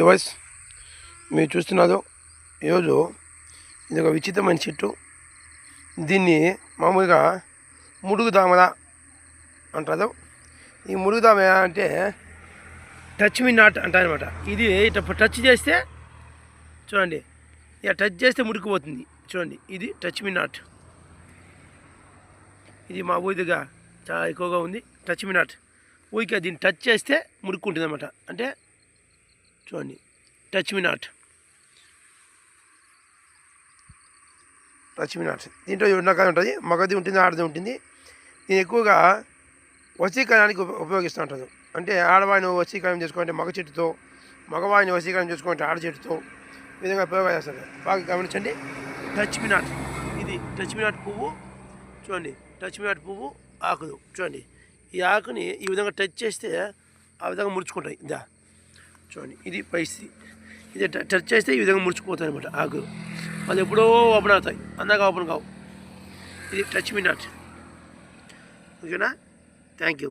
Device మీరు చూస్తున్నారు ఈరోజు ఇది ఒక విచిత్రమైన చెట్టు. దీన్ని మామూలుగా ముడుగు దామర అంటారు. ఈ ముడుగు దామర అంటే టచ్ మీ నాట్ అంటారనమాట ఇది టచ్ చేస్తే చూడండి ఇక టచ్ చేస్తే ముడుకుపోతుంది చూడండి ఇది టచ్ మీ నాట్ ఇది మా ఊరిగా చాలా ఎక్కువగా ఉంది. టచ్ మీ నాట్ ఊరికే దీన్ని టచ్ చేస్తే ముడుక్కుంటుంది అనమాట అంటే చూడండి touch me not touch me not దీంట్లో రెండు ఉంటుంది మగది ఉంటుంది ఆడది ఉంటుంది. దీన్ని ఎక్కువగా వశీకరణానికి ఉపయోగిస్తూ ఉంటారు అంటే ఆడవాయిని వశీకరణం చేసుకుంటే మగ చెట్టుతో మగవాయిని వశీకరణం చేసుకుంటే ఆడ చెట్టుతో ఈ విధంగా ఉపయోగాలు చేస్తారు. బాగా గమనించండి. టచ్ మినాట్ ఇది టచ్ మినాట్ పువ్వు. చూడండి టచ్ మినాట్ పువ్వు ఆకులు. చూడండి ఈ ఆకుని ఈ విధంగా టచ్ చేస్తే ఆ విధంగా ముడుచుకుంటాయి. ఇదా. చూడండి ఇది పరిస్థితి ఇది ట- టచ్ చేస్తే ఈ విధంగా ముడుచుకుపోతాయి అనమాట ఆకులు అది ఎప్పుడో ఓపెన్ అవుతాయి. అందాక ఓపెన్ కావు. ఇది టచ్ మీ నాట్. ఓకేనా? Thank you.